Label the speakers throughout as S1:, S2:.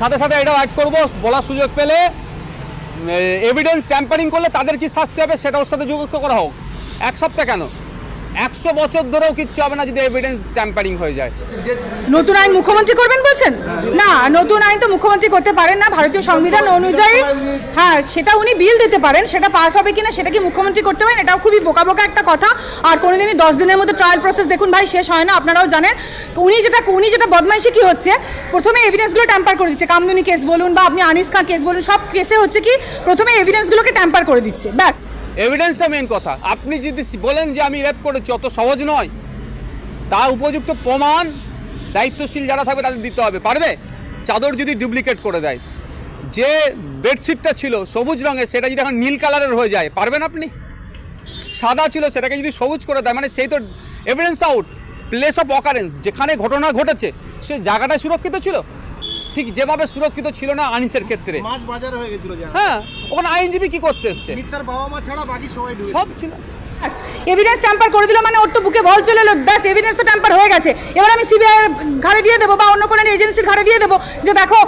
S1: সাথে সাথে এটাও অ্যাড করব, বলার সুযোগ পেলে এভিডেন্স ট্যাম্পারিং করলে তাদের কি শাস্তি হবে সেটা ওর সাথে যুক্ত করা হোক। এক সপ্তাহ কেন? একশো বছর ধরেও কিচ্ছু হবে না যদি এভিডেন্স ট্যাম্পারিং হয়ে যায়।
S2: নতুন আইন মুখ্যমন্ত্রী করবেন বলছেন? না, নতুন আইন তো মুখ্যমন্ত্রী করতে পারেন না, ভারতীয় সংবিধান অনুযায়ী। হ্যাঁ সেটা উনি বিল দিতে পারেন, সেটা পাস হবে কিনা সেটা কি মুখ্যমন্ত্রী করতে পারেন, এটাও খুবই বোকা বোকা একটা কথা। আর কোনোদিনই দশ দিনের মধ্যে ট্রায়াল প্রসেস দেখুন ভাই, শেষ হয় না, আপনারাও জানেন। উনি যেটা উনি যেটা বদমাইশি কি হচ্ছে, প্রথমে এভিডেন্সগুলো ট্যাম্পার করে দিচ্ছে, কামদুনি কেস বলুন বা আপনি আনিস খান কেস বলুন, সব কেসে হচ্ছে কি, প্রথমে এভিডেন্সগুলোকে ট্যাম্পার করে দিচ্ছে, ব্যাস।
S1: এভিডেন্সটা মেন কথা। আপনি যদি বলেন যে আমি রেপ করেছি, অত সহজ নয়। তা উপযুক্ত প্রমাণ দায়িত্বশীল যারা থাকবে তাদের দিতে হবে। পারবে? চাদর যদি ডুপ্লিকেট করে দেয়। যে বেডশিটটা ছিল সবুজ রঙের, সেটা যদি এখন নীল কালারের হয়ে যায়, পারবেন আপনি? সাদা ছিল, সেটাকে যদি সবুজ করে দেয় মানে সেই তো এভিডেন্স তো আউট প্লেস অফ অকারেন্স যেখানে ঘটনা ঘটেছে, সে জায়গাটা সুরক্ষিত ছিল? ঠিক যেভাবে সুরক্ষিত ছিল না আনিসের ক্ষেত্রে।
S3: মাছ বাজার হয়ে গেছিল যা
S1: হ্যাঁ ওখানে আইনজীবী কি করতে এসছে?
S3: মিথ্যার বাবা মা ছাড়া বাকি সবাই
S1: সব ছিল।
S2: এভিডেন্স ট্যাম্পার করে দিল মানে ওর তো বুকে বল চলে এলো। ব্যাস এভিডেন্স তো ট্যাম্পার হয়ে গেছে। এবার আমি সিবিআই ঘাড়ে দিয়ে দেবো বা অন্য কোনো ঘাড়ে দিয়ে দেবো যে দেখো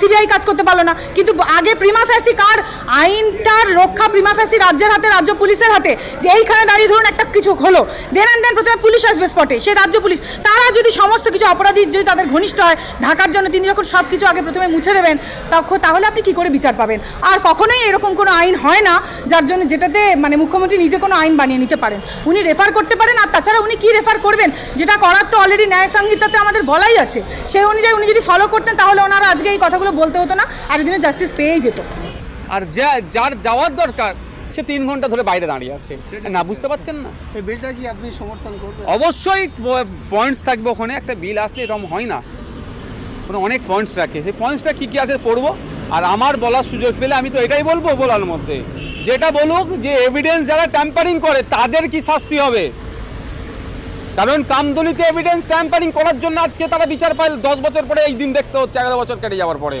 S2: সিবিআই কাজ করতে পারল না। কিন্তু আগে প্রিমা ফ্যাসি কার? আইনটার রক্ষা প্রিমা ফ্যাসি রাজ্যের হাতে, রাজ্য পুলিশের হাতে। যে এইখানে দাঁড়িয়ে ধরুন একটা কিছু হলো দেন অ্যান্ড দেন প্রথমে পুলিশ আসবে স্পটে সে রাজ্য পুলিশ। তারা যদি সমস্ত কিছু অপরাধী যদি তাদের ঘনিষ্ঠ হয়, ঢাকার জন্য তিনি যখন সব কিছু আগে প্রথমে মুছে দেবেন, তখন তাহলে আপনি কি করে বিচার পাবেন? আর কখনোই এরকম কোনো আইন হয় না, যার জন্য যেটাতে মানে মুখ্যমন্ত্রী নিজে কোনো আইন বানিয়ে নিতে পারেন। উনি রেফার করতে পারেন, আর তাছাড়া উনি কি রেফার করবেন? যেটা করার তো অলরেডি ন্যায় সংহিতাতে আমাদের বলাই আছে। সেই অনুযায়ী উনি যদি ফলো করতেন তাহলে ওনারা আজকে এই কথাগুলো বলতে হতো না আর এই জাস্টিস পেয়েই যেত।
S1: আর যা যার যাওয়ার দরকার সে তিন ঘণ্টা ধরে বাইরে দাঁড়িয়ে আছে। না বুঝতে পারছেন না?
S3: এই বিলটা কি আপনি সমর্থন করবেন?
S1: অবশ্যই পয়েন্টস থাকবে ওখানে একটা বিল আসলে এরকম হয় না। ওখানে অনেক পয়েন্টস রাখে। সেই পয়েন্টসটা কী কী আছে পড়ব? আর আমার বলার সুযোগ পেলে আমি তো এটাই বলব বলার মধ্যে। যেটা বলুক যে এভিডেন্স যারা ট্যাম্পারিং করে তাদের কি শাস্তি হবে? কারণ কামদুলিতে এভিডেন্স ট্যাম্পারিং করার জন্য আজকে তারা বিচার পায়, দশ বছর পরে এই দিন দেখতে হচ্ছে, এগারো বছর কেটে যাওয়ার পরে।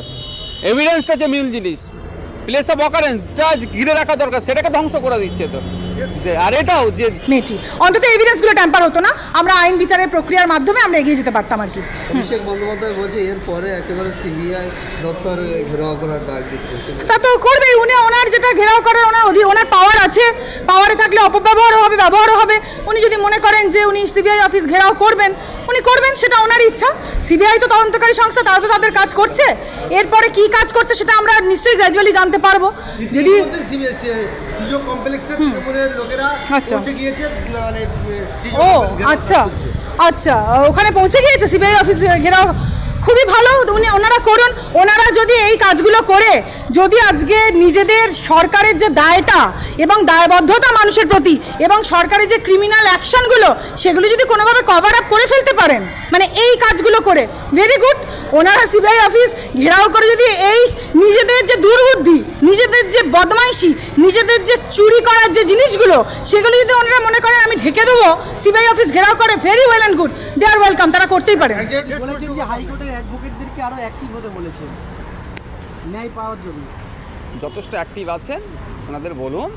S1: এভিডেন্সটা যে মিল জিনিস। প্লেস অফ অকারেন্সটা ঘিরে রাখা দরকার, সেটাকে ধ্বংস করে দিচ্ছে তো। আর এটাও যে
S2: মেয়েটি। অন্তত এভিডেন্সগুলো ট্যাম্পার হতো না। আমরা আইন বিচারের প্রক্রিয়ার মাধ্যমে আমরা এগিয়ে যেতে পারতাম আর কি।
S4: অভিষেক বন্দ্যোপাধ্যায় বলছে এরপরে একেবারে সিবিআই দপ্তর ঘেরাও করার ডাক দিচ্ছে।
S2: তা তো করবেই উনি ওনার যেটা ঘেরাও করার ওনার অধি ওনার পাওয়ার আছে। পাওয়ারে থাকলে অপব্যবহারও হবে ব্যবহারও হবে। উনি যদি মনে করেন যে উনি সিবিআই অফিস ঘেরাও করবেন উনি করবেন সেটা ওনার ইচ্ছা। সিবিআই তো তদন্তকারী সংস্থা তারা তো তাদের কাজ করছে। এরপরে কি কাজ করছে সেটা আমরা নিশ্চয়ই গ্র্যাজুয়ালি জানতে পারব। যদি
S3: সিজো কমপ্লেক্সের তৃণমূলের লোকেরা
S2: আচ্ছা।
S3: পৌঁছে গিয়েছে মানে
S2: ও আচ্ছা। আচ্ছা ওখানে পৌঁছে গিয়েছে সিবিআই অফিস ঘেরাও। খুবই ভালো উনি ওনারা করুন। ওনারা যদি এই কাজগুলো করে যদি আজকে নিজেদের সরকারের যে দায়টা এবং দায়বদ্ধতা মানুষের প্রতি এবং সরকারের যে ক্রিমিনাল অ্যাকশনগুলো সেগুলো যদি কোনোভাবে কভার আপ করে ফেলতে পারেন মানে এই কাজগুলো করে ভেরি গুড ওনারা সিবিআই অফিস ঘেরাও করে যদি এই নিজেদের যে দুর্বুদ্ধি নিজেদের যে বদমাইশি নিজেদের যে চুরি করার যে জিনিসগুলো সেগুলো যদি ওনারা মনে করেন আমি ঢেকে দেবো সিবিআই অফিস ঘেরাও করে very well and good they are welcome তারা করতেই পারে।
S5: বলেছেন যে হাইকোর্টের অ্যাডভোকেটদেরকে আরও অ্যাক্টিভ হতে বলেছেন ন্যায় পাওয়ার জন্য।
S1: যথেষ্ট অ্যাক্টিভ আছেন ওনাদের বলুন।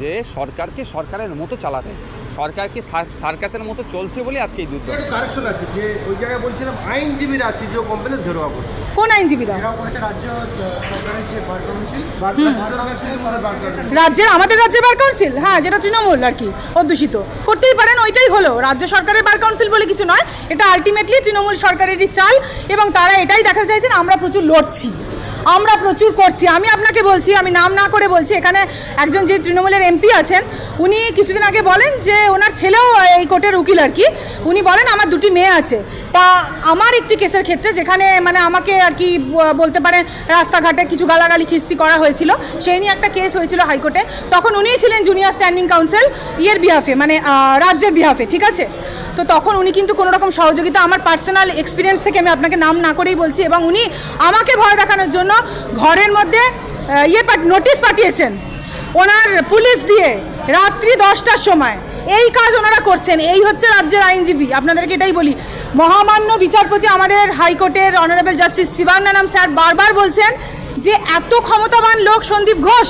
S1: যে সরকারকে সরকারের মতো চালাতে সরকারকে সার্কাসের মতো চলছে বলে আজকে এই
S3: কারেকশন আছে যে ওই জায়গায় বলছিলাম আইনজীবীরা সিজো কমপ্লেক্স ঘেরাও করছে
S2: কোন আইনজীবীরা?
S3: যে
S2: রাজ্যের আমাদের রাজ্যের বার কাউন্সিল হ্যাঁ যেটা তৃণমূল আর কি অধ্যুষিত। করতেই পারেন ওইটাই হলো। রাজ্য সরকারের বার কাউন্সিল বলে কিছু নয় এটা আলটিমেটলি তৃণমূল সরকারেরই চাল এবং তারা এটাই দেখা চাইছেন আমরা প্রচুর লড়ছি। আমরা প্রচুর করছি। আমি আপনাকে বলছি, আমি নাম না করে বলছি, এখানে একজন যে তৃণমূলের এমপি আছেন, উনি কিছুদিন আগে বলেন যে ওনার ছেলেও এই কোর্টের উকিল আর কি, উনি বলেন আমার দুটি মেয়ে আছে। তা আমার একটি কেসের ক্ষেত্রে যেখানে মানে আমাকে আর কি বলতে পারেন, রাস্তাঘাটে কিছু গালাগালি, খিস্তি করা হয়েছিল, সেই নিয়ে একটা কেস হয়েছিল হাইকোর্টে, তখন উনিই ছিলেন জুনিয়র স্ট্যান্ডিং কাউন্সিল ইয়ের বিহাফে মানে রাজ্যের বিহাফে ঠিক আছে? তো তখন উনি কিন্তু কোনো রকম সহযোগিতা আমার পার্সোনাল এক্সপিরিয়েন্স থেকে আমি আপনাকে নাম না করেই বলছি এবং উনি আমাকে ভয় দেখানোর জন্য ঘরের মধ্যে ইয়ে নোটিশ পাঠিয়েছেন। ওনার পুলিশ দিয়ে রাত্রি দশটার সময়। এই কাজ ওনারা করছেন। এই হচ্ছে রাজ্যের আইনজীবী। আপনাদেরকে এটাই বলি। মহামান্য বিচারপতি আমাদের হাইকোর্টের অনারেবল জাস্টিস শিবাঙ্গানাম স্যার বারবার বলছেন যে এত ক্ষমতাবান লোক সন্দীপ ঘোষ,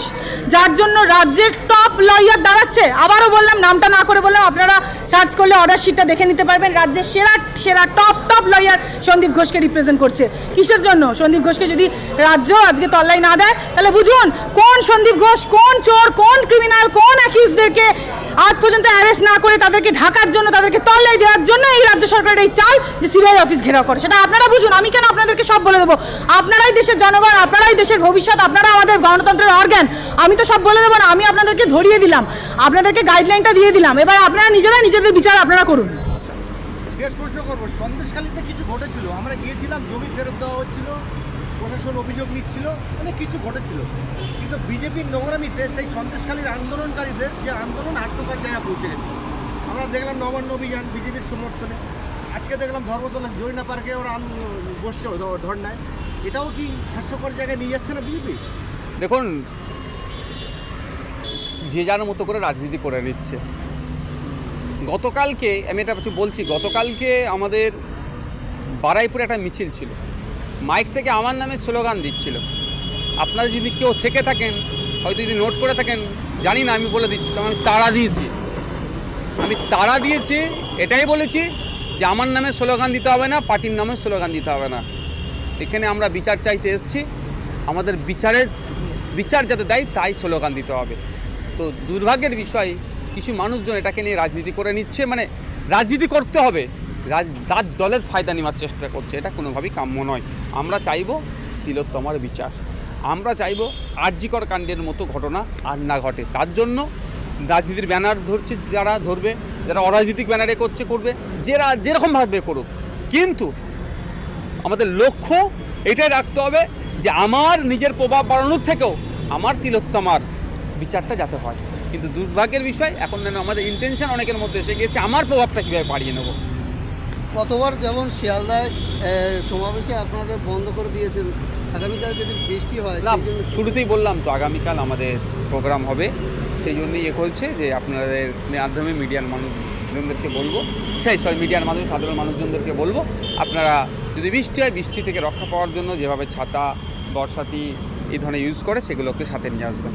S2: যার জন্য রাজ্যের টপ লয়ার দাঁড়াচ্ছে। আবারও বললাম, নামটা না করে বললাম, আপনারা সার্চ করলে অর্ডার শিটটা দেখে নিতে পারবেন। রাজ্যের সেরা সেরা টপ টপ লয়ার সন্দীপ ঘোষকে রিপ্রেজেন্ট করছে। কিসের জন্য? সন্দীপ ঘোষকে যদি রাজ্য আজকে তল্লাই না দেয়, তাহলে বুঝুন, কোন সন্দীপ ঘোষ, কোন চোর, কোন ক্রিমিনাল কোন অ্যাকিউজদেরকে আজ পর্যন্ত অ্যারেস্ট না করে তাদেরকে ঢাকার জন্য, তাদেরকে তল্লাই দেওয়ার জন্য এই রাজ্য সরকারের এই চাল যে সিবিআই অফিস ঘেরাও করে? সেটা আপনারা বুঝুন, আমি কেন আপনাদেরকে সব বলে দেবো? আপনারাই দেশের জনগণ, আপনারাই দেশের ভবিষ্যৎ, আপনারা আমাদের গণতন্ত্রের অর্গ্যান আমি তো সব বলে দেবো না, আমি আপনাদেরকে ধরিয়ে দিলাম। আপনাদেরকে গাইডলাইনটা দিয়ে দিলাম। এবার আপনারা নিজেরা নিজেদের বিচার আপনারা করুন।
S3: শেষ প্রশ্ন করব। সন্দেশখালীতে কিছু ঘটেছিল। আমরা গিয়েছিলাম, জমি ফেরত দেওয়া হচ্ছিল, প্রশাসন অভিযোগ নিচ্ছিল, অনেক কিছু ঘটেছিল। কিন্তু বিজেপির নোংরামিতে সেই সন্দেশখালীর আন্দোলনকারীদের যে আন্দোলন আত্মকার জায়গায় পৌঁছে গেছে। আমরা দেখলাম নবান্ন অভিযান বিজেপির সমর্থনে। আজকে দেখলাম ধর্মতলা জরিনা পার্কে ওরা বসছে ধর্নায়। এটাও কি হাস্যকর জায়গায় নিয়ে যাচ্ছে না বিজেপি
S1: দেখুন, যে যার মতো করে রাজনীতি করে নিচ্ছে। গতকালকে, আমি এটা বলছি, গতকালকে আমাদের বারাইপুরে একটা মিছিল ছিল। মাইক থেকে আমার নামে স্লোগান দিচ্ছিল। আপনারা যদি কেউ থেকে থাকেন, হয়তো যদি নোট করে থাকেন, জানি না, আমি বলে দিচ্ছি, তখন আমি তাড়া দিয়েছি। আমি তাড়া দিয়েছি, এটাই বলেছি যে আমার নামে স্লোগান দিতে হবে না, পার্টির নামে স্লোগান দিতে হবে না। এখানে আমরা বিচার চাইতে এসেছি। আমাদের বিচারের, বিচার যাতে দেয়, তাই স্লোগান দিতে হবে। তো দুর্ভাগ্যের বিষয়, কিছু মানুষজন এটাকে নিয়ে রাজনীতি করে নিচ্ছে। মানে রাজনীতি করতে হবে। রাজ, তার দলের ফায়দা নেওয়ার চেষ্টা করছে। এটা কোনোভাবেই কাম্য নয়। আমরা চাইব তিলোত্তমার বিচার। আমরা চাইব আর্যিকর কাণ্ডের মতো ঘটনা আর না ঘটে। তার জন্য রাজনীতির ব্যানার ধরছে, যারা ধরবে, যারা অরাজনৈতিক ব্যানারে করছে, করবে। যারা যেরকমভাবে করুক। কিন্তু আমাদের লক্ষ্য এটাই রাখতে হবে যে আমার নিজের প্রভাব বাড়ানোর থেকেও আমার তিলোত্তমার বিচারটা যাতে হয়। কিন্তু দুর্ভাগ্যের বিষয় এখন যেন আমাদের ইন্টেনশন অনেকের মধ্যে এসে গিয়েছে আমার প্রভাবটা কীভাবে বাড়িয়ে নেব?
S4: কতবার যেমন শিয়ালদায় সমাবেশে আপনাদের বন্ধ করে দিয়েছেন আগামীকাল যদি বৃষ্টি হয়
S1: না শুরুতেই বললাম তো আগামীকাল আমাদের প্রোগ্রাম হবে। সেই জন্যই এ করছে যে আপনাদের মাধ্যমে মিডিয়ার মানুষজনদেরকে বলব সেই সরি মিডিয়ার মাধ্যমে সাধারণ মানুষজনদেরকে বলব আপনারা যদি বৃষ্টি হয়, বৃষ্টি থেকে রক্ষা পাওয়ার জন্য যেভাবে ছাতা, বর্ষাতি এই ধরনের ইউজ করে, সেগুলোকে সাথে নিয়ে আসবেন।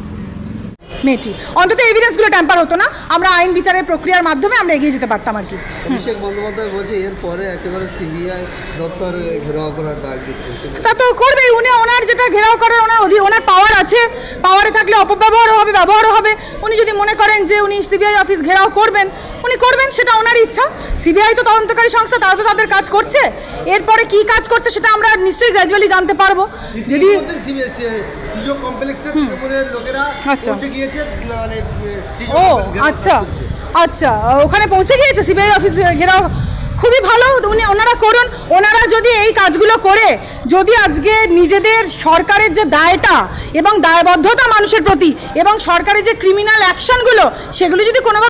S2: মেয়েটি অন্তত এভিডেন্সগুলো ট্যাম্পার হতো না। আমরা আইন বিচারের প্রক্রিয়ার মাধ্যমে আমরা এগিয়ে যেতে পারতাম আর কি।
S4: অভিষেক বন্দ্যোপাধ্যায় বলছে এরপরে একেবারে সিবিআই দপ্তর ঘেরাও করার ডাক দিচ্ছে।
S2: তা তো করবেই উনি ওনার যেটা ঘেরাও করার ওনার ওনার পাওয়ার আছে। পাওয়ারে থাকলে অপব্যবহারও হবে ব্যবহারও হবে। উনি যদি মনে করেন যে উনি সিবিআই অফিস ঘেরাও করবেন উনি করবেন সেটা ওনার ইচ্ছা। সিবিআই তো তদন্তকারী সংস্থা তারা তো তাদের কাজ করছে। এরপরে কি কাজ করছে সেটা আমরা নিশ্চয়ই গ্র্যাজুয়ালি জানতে পারব। যদি
S3: সুযোগ কমপ্লেক্সের উপরে লোকেরা
S2: আচ্ছা।
S3: পৌঁছে গিয়েছে মানে
S2: ও আচ্ছা। আচ্ছা ওখানে পৌঁছে গিয়েছে সিবিআই অফিস ঘেরাও। খুবই ভালো উনি ওনারা করুন ওনারা যদি এই কাজগুলো করে যদি আজকে নিজেদের সরকারের যে দায়টা এবং দায়বদ্ধতা মানুষের প্রতি এবং সরকারের যে ক্রিমিনাল অ্যাকশনগুলো সেগুলো যদি কোনোভাবে